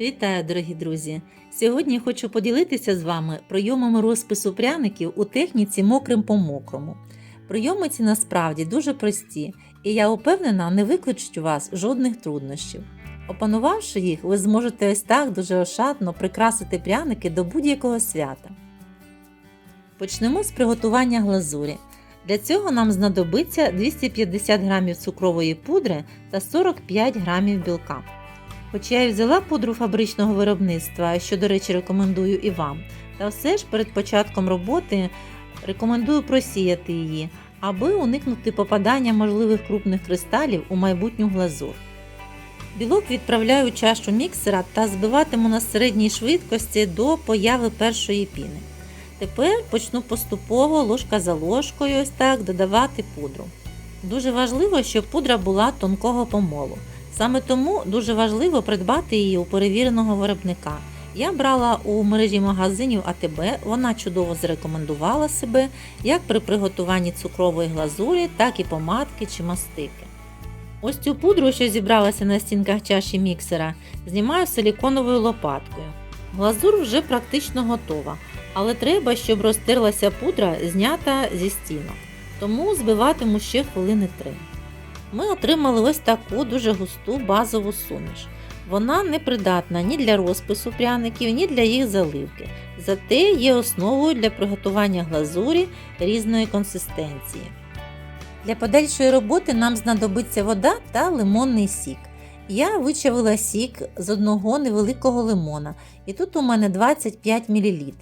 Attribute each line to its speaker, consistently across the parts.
Speaker 1: Вітаю, дорогі друзі! Сьогодні хочу поділитися з вами прийомами розпису пряників у техніці мокрим по мокрому. Прийоми ці насправді дуже прості, і я упевнена, не викличуть у вас жодних труднощів. Опанувавши їх, ви зможете ось так дуже ошатно прикрасити пряники до будь-якого свята. Почнемо з приготування глазурі. Для цього нам знадобиться 250 г цукрової пудри та 45 г білка. Хоча я й взяла пудру фабричного виробництва, що, до речі, рекомендую і вам, та все ж перед початком роботи рекомендую просіяти її, аби уникнути попадання можливих крупних кристалів у майбутню глазур. Білок відправляю у чашу міксера та збиватиму на середній швидкості до появи першої піни. Тепер почну поступово ложка за ложкою ось так додавати пудру. Дуже важливо, щоб пудра була тонкого помолу. Саме тому дуже важливо придбати її у перевіреного виробника. Я брала у мережі магазинів АТБ, вона чудово зарекомендувала себе як при приготуванні цукрової глазурі, так і помадки чи мастики. Ось цю пудру, що зібралася на стінках чаші міксера, знімаю силіконовою лопаткою. Глазур вже практично готова, але треба, щоб розтерлася пудра, знята зі стінок. Тому збиватиму ще хвилини 3. Ми отримали ось таку дуже густу базову суміш. Вона не придатна ні для розпису пряників, ні для їх заливки. Зате є основою для приготування глазурі різної консистенції. Для подальшої роботи нам знадобиться вода та лимонний сік. Я вичавила сік з одного невеликого лимона, і тут у мене 25 мл.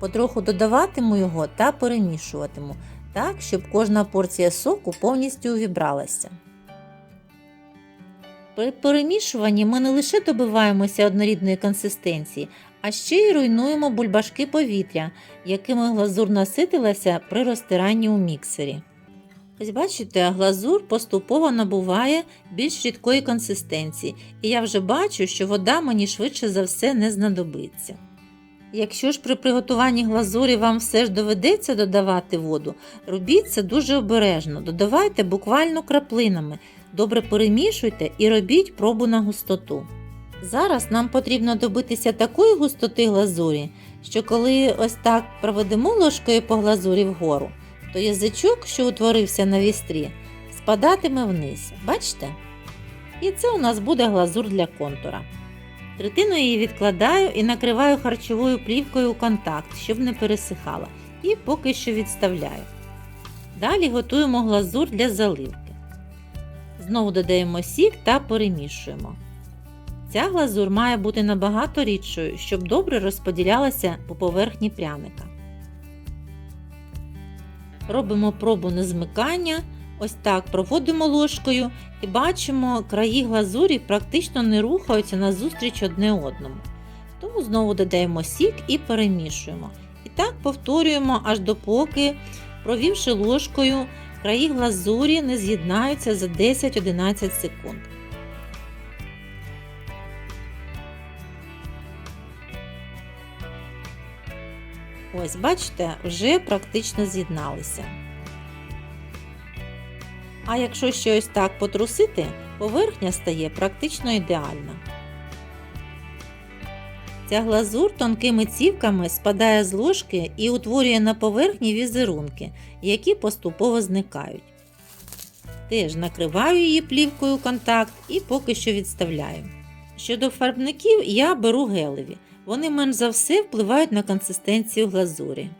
Speaker 1: Потроху додаватиму його та перемішуватиму, так, щоб кожна порція соку повністю увібралася. При перемішуванні ми не лише добиваємося однорідної консистенції, а ще й руйнуємо бульбашки повітря, якими глазур наситилася при розтиранні у міксері. Ось бачите, глазур поступово набуває більш рідкої консистенції, і я вже бачу, що вода мені швидше за все не знадобиться. Якщо ж при приготуванні глазурі вам все ж доведеться додавати воду, робіть це дуже обережно, додавайте буквально краплинами, добре перемішуйте і робіть пробу на густоту. Зараз нам потрібно добитися такої густоти глазурі, що коли ось так проведемо ложкою по глазурі вгору, то язичок, що утворився на вістрі, спадатиме вниз. Бачите? І це у нас буде глазур для контура. Третину її відкладаю і накриваю харчовою плівкою у контакт, щоб не пересихала, і поки що відставляю. Далі готуємо глазур для заливки. Знову додаємо сік та перемішуємо. Ця глазур має бути набагато рідшою, щоб добре розподілялася по поверхні пряника. Робимо пробу на змикання. Ось так проводимо ложкою і бачимо, краї глазурі практично не рухаються назустріч одне одному. Тому знову додаємо сік і перемішуємо. І так повторюємо аж допоки, провівши ложкою, краї глазурі не з'єднаються за 10-11 секунд. Ось, бачите, вже практично з'єдналися. А якщо ще ось так потрусити, поверхня стає практично ідеальна. Ця глазур тонкими цівками спадає з ложки і утворює на поверхні візерунки, які поступово зникають. Теж накриваю її плівкою контакт і поки що відставляю. Щодо фарбників, я беру гелеві. Вони менш за все впливають на консистенцію глазурі.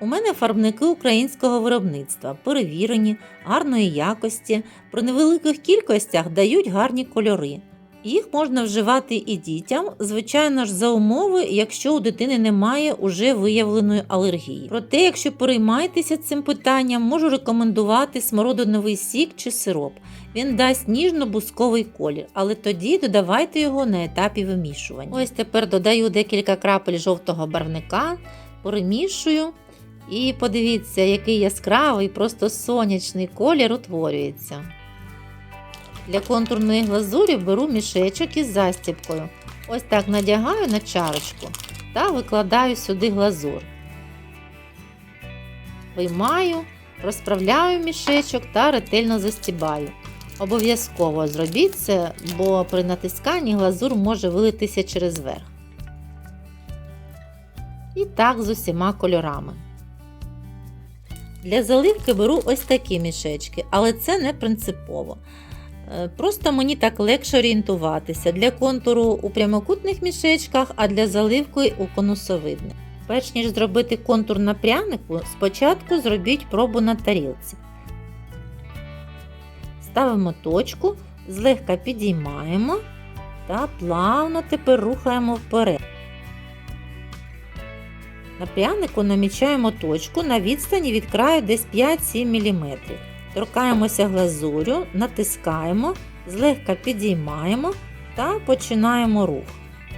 Speaker 1: У мене фарбники українського виробництва, перевірені, гарної якості, при невеликих кількостях дають гарні кольори. Їх можна вживати і дітям, звичайно ж, за умови, якщо у дитини немає уже виявленої алергії. Проте, якщо переймаєтеся цим питанням, можу рекомендувати смородиновий сік чи сироп. Він дасть ніжно-бусковий колір, але тоді додавайте його на етапі вимішування. Ось тепер додаю декілька крапель жовтого барвника, перемішую. І подивіться, який яскравий, просто сонячний колір утворюється. Для контурної глазурі беру мішечок із застіпкою. Ось так надягаю на чарочку та викладаю сюди глазур. Виймаю, розправляю мішечок та ретельно застібаю. Обов'язково зробіть це, бо при натисканні глазур може вилитися через верх. І так з усіма кольорами. Для заливки беру ось такі мішечки, але це не принципово. Е, Просто мені так легше орієнтуватися для контуру у прямокутних мішечках, а для заливки у конусовидних. Перш ніж зробити контур на прянику, спочатку зробіть пробу на тарілці. Ставимо точку, злегка підіймаємо та плавно тепер рухаємо вперед. На прянику намічаємо точку на відстані від краю десь 5-7 мм. Торкаємося глазурю, натискаємо, злегка підіймаємо та починаємо рух.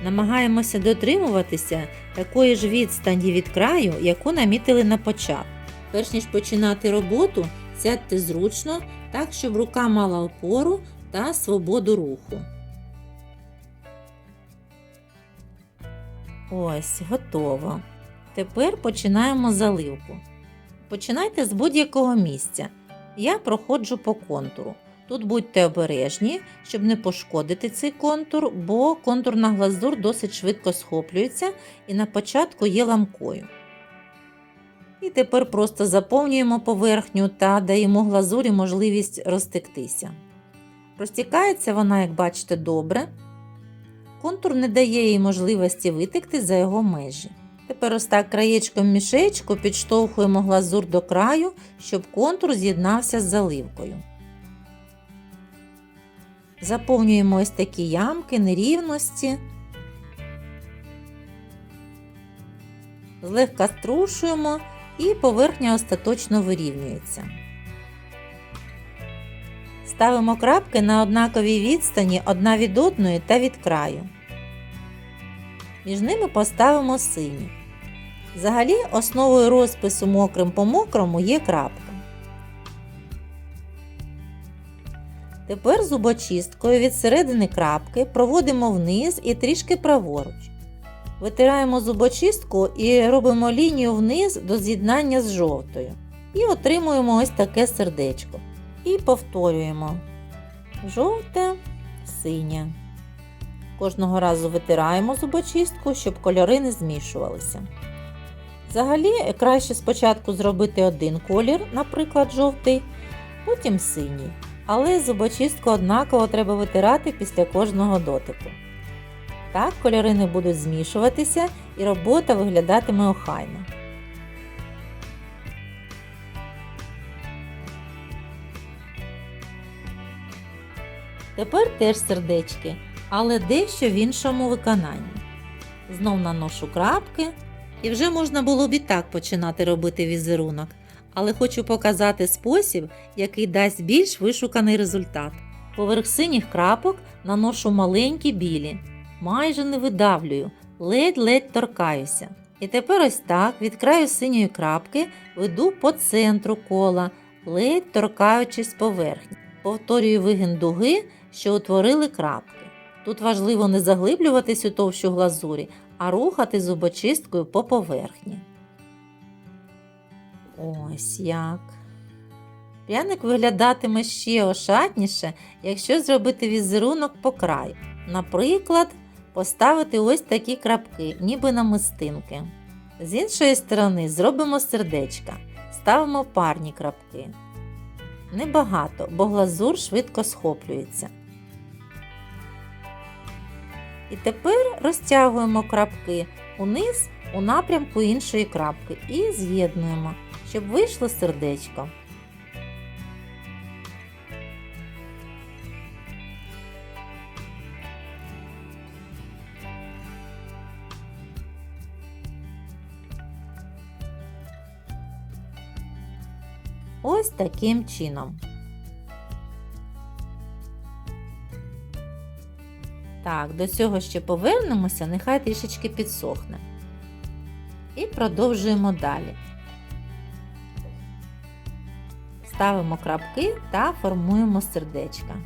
Speaker 1: Намагаємося дотримуватися такої ж відстані від краю, яку намітили на початку. Перш ніж починати роботу, сядьте зручно, так, щоб рука мала опору та свободу руху. Ось, готово. Тепер починаємо заливку. Починайте з будь-якого місця. Я проходжу по контуру. Тут будьте обережні, щоб не пошкодити цей контур, бо контурна глазур досить швидко схоплюється і на початку є ламкою. І тепер просто заповнюємо поверхню та даємо глазурі можливість розтектися. Розтікається вона, як бачите, добре. Контур не дає їй можливості витекти за його межі. Тепер краєчком мішечку підштовхуємо глазур до краю, щоб контур з'єднався з заливкою. Заповнюємо ось такі ямки, нерівності. Злегка струшуємо і поверхня остаточно вирівнюється. Ставимо крапки на однаковій відстані одна від одної та від краю. Між ними поставимо сині. Взагалі, основою розпису мокрим по мокрому є крапка. Тепер зубочисткою від середини крапки проводимо вниз і трішки праворуч. Витираємо зубочистку і робимо лінію вниз до з'єднання з жовтою. І отримуємо ось таке сердечко. І повторюємо жовте, синє. Кожного разу витираємо зубочистку, щоб кольори не змішувалися. Взагалі, краще спочатку зробити один колір, наприклад, жовтий, потім синій. Але зубочистку однаково треба витирати після кожного дотику. Так кольори не будуть змішуватися і робота виглядатиме охайно. Тепер теж сердечки, але дещо в іншому виконанні. Знов наношу крапки, і вже можна було б і так починати робити візерунок, але хочу показати спосіб, який дасть більш вишуканий результат. Поверх синіх крапок наношу маленькі білі, майже не видавлюю, ледь-ледь торкаюся. І тепер ось так від краю синьої крапки веду по центру кола, ледь торкаючись поверхні. Повторюю вигін дуги, що утворили крапки. Тут важливо не заглиблюватись у товщу глазурі, а рухати зубочисткою по поверхні. Ось як. Пряник виглядатиме ще ошатніше, якщо зробити візерунок по краю. Наприклад, поставити ось такі крапки, ніби намистинки. З іншої сторони зробимо сердечка, ставимо парні крапки. Небагато, бо глазур швидко схоплюється. І тепер розтягуємо крапки униз у напрямку іншої крапки і з'єднуємо, щоб вийшло сердечко. Ось таким чином. Так, до цього ще повернемося, нехай трішечки підсохне. І продовжуємо далі. Ставимо крапки та формуємо сердечка.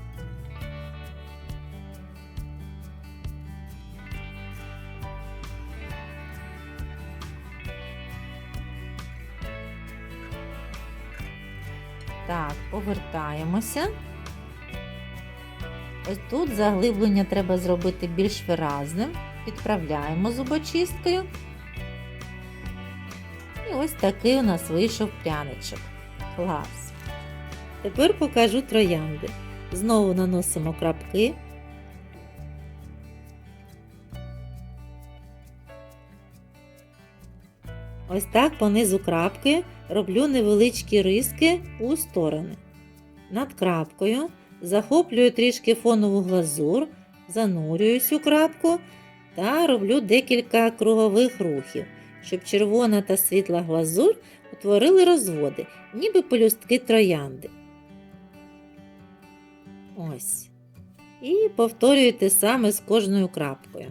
Speaker 1: Так, повертаємося. Ось тут заглиблення треба зробити більш виразним. Підправляємо зубочисткою. І ось такий у нас вийшов пряничок. Клас! Тепер покажу троянди. Знову наносимо крапки. Ось так по низу крапки роблю невеличкі риски у сторони. Над крапкою захоплюю трішки фонову глазур, занурююсь у крапку та роблю декілька кругових рухів, щоб червона та світла глазур утворили розводи, ніби пелюстки троянди. Ось. І повторюю те саме з кожною крапкою.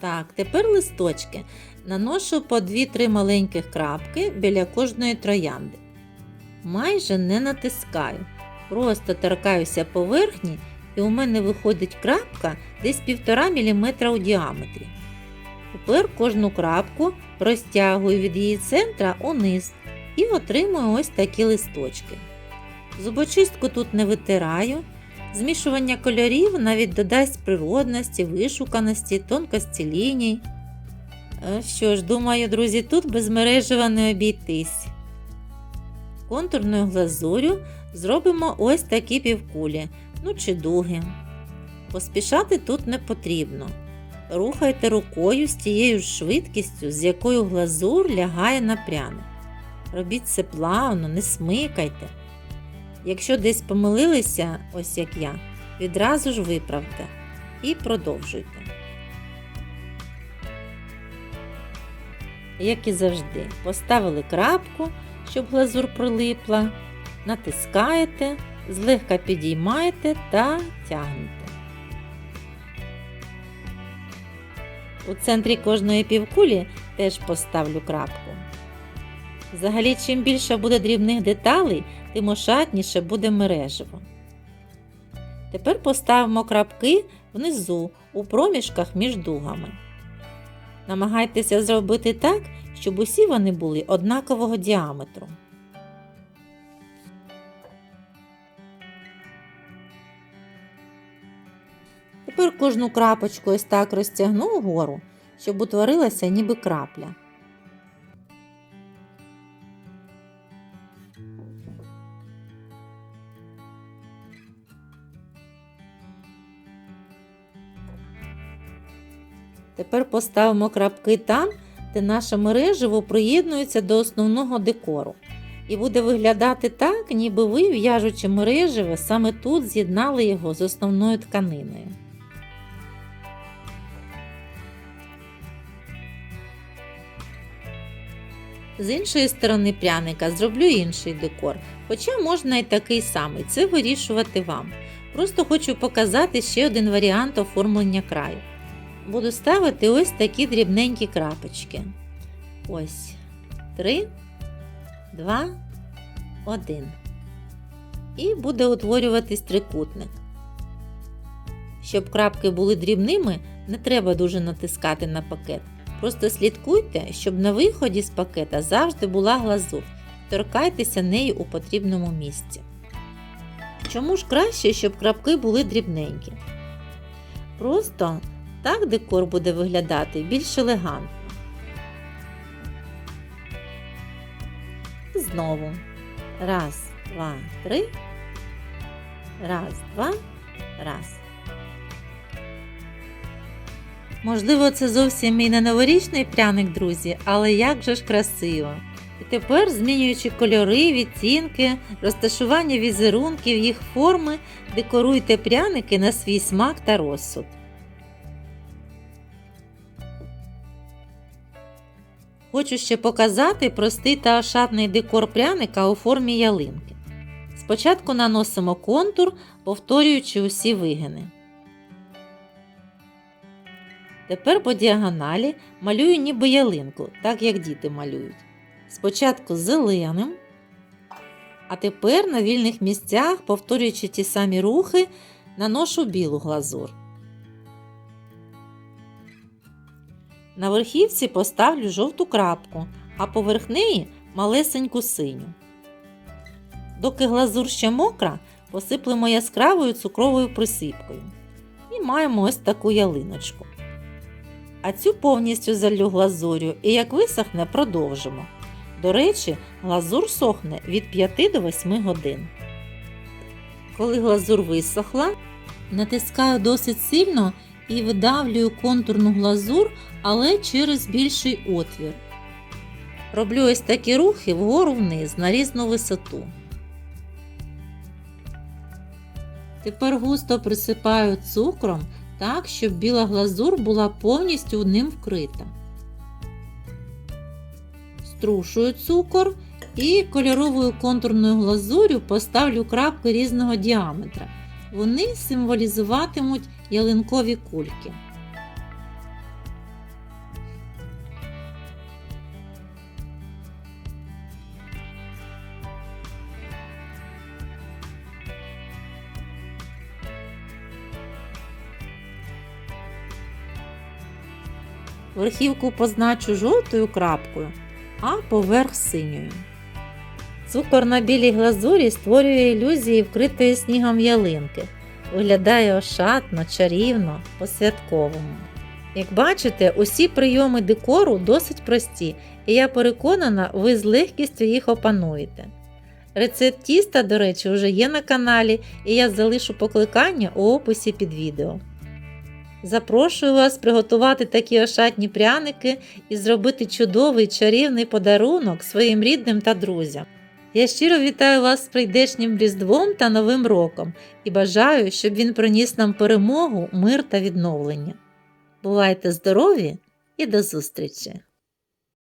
Speaker 1: Так, тепер листочки. Наношу по 2-3 маленьких крапки біля кожної троянди. Майже не натискаю. Просто торкаюся поверхні, і у мене виходить крапка десь 1,5 мм у діаметрі. Тепер кожну крапку розтягую від її центра униз і отримую ось такі листочки. Зубочистку тут не витираю. Змішування кольорів навіть додасть природності, вишуканості, тонкості ліній. Е, Що ж, думаю, друзі, тут без мережева не обійтись. Контурною глазурю зробимо ось такі півкулі, ну чи дуги. Поспішати тут не потрібно. Рухайте рукою з тією ж швидкістю, з якою глазур лягає на пряник. Робіть це плавно, не смикайте. Якщо десь помилилися, ось як я, відразу ж виправте і продовжуйте. Як і завжди, поставили крапку, щоб глазур прилипла, натискаєте, злегка підіймаєте та тягнете. У центрі кожної півкулі теж поставлю крапку. Взагалі, чим більше буде дрібних деталей, тим ошатніше буде мережево. Тепер поставимо крапки внизу у проміжках між дугами. Намагайтеся зробити так, щоб усі вони були однакового діаметру. Тепер кожну крапочку ось так розтягну вгору, щоб утворилася ніби крапля. Тепер поставимо крапки там, де наше мереживо приєднується до основного декору. І буде виглядати так, ніби ви, в'яжучи мережеве, саме тут з'єднали його з основною тканиною. З іншої сторони пряника зроблю інший декор, хоча можна і такий самий, це вирішувати вам. Просто хочу показати ще один варіант оформлення краю. Буду ставити ось такі дрібненькі крапочки. Ось. Три, два, один. І буде утворюватись трикутник. Щоб крапки були дрібними, не треба дуже натискати на пакет. Просто слідкуйте, щоб на виході з пакета завжди була глазур. Торкайтеся нею у потрібному місці. Чому ж краще, щоб крапки були дрібненькі? Просто так декор буде виглядати більш елегантно. Знову. Раз, два, три. Раз, два, раз. Можливо, це зовсім і не новорічний пряник, друзі, але як же ж красиво! І тепер, змінюючи кольори, відтінки, розташування візерунків, їх форми, декоруйте пряники на свій смак та розсуд. Хочу ще показати простий та ошатний декор пряника у формі ялинки. Спочатку наносимо контур, повторюючи усі вигини. Тепер по діагоналі малюю ніби ялинку, так як діти малюють. Спочатку зеленим, а тепер на вільних місцях, повторюючи ті самі рухи, наношу білу глазур. На верхівці поставлю жовту крапку, а поверх неї малесеньку синю. Доки глазур ще мокра, посиплемо яскравою цукровою присипкою. І маємо ось таку ялиночку. А цю повністю залью глазур'ю і як висохне, продовжимо. До речі, глазур сохне від 5 до 8 годин. Коли глазур висохла, натискаю досить сильно і видавлюю контурну глазур, але через більший отвір. Роблю ось такі рухи вгору вниз на різну висоту. Тепер густо присипаю цукром так, щоб біла глазур була повністю ним вкрита. Струшую цукор і кольоровою контурною глазур'ю поставлю крапки різного діаметра. Вони символізуватимуть ялинкові кульки. Верхівку позначу жовтою крапкою, а поверх синьою. Цукор на білій глазурі створює ілюзії вкритої снігом ялинки. Виглядає ошатно, чарівно, по-святковому. Як бачите, усі прийоми декору досить прості, і я переконана, ви з легкістю їх опануєте. Рецепт тіста, до речі, вже є на каналі, і я залишу покликання у описі під відео. Запрошую вас приготувати такі ошатні пряники і зробити чудовий чарівний подарунок своїм рідним та друзям. Я щиро вітаю вас з прийдешнім Різдвом та Новим роком і бажаю, щоб він приніс нам перемогу, мир та відновлення. Бувайте здорові і до зустрічі!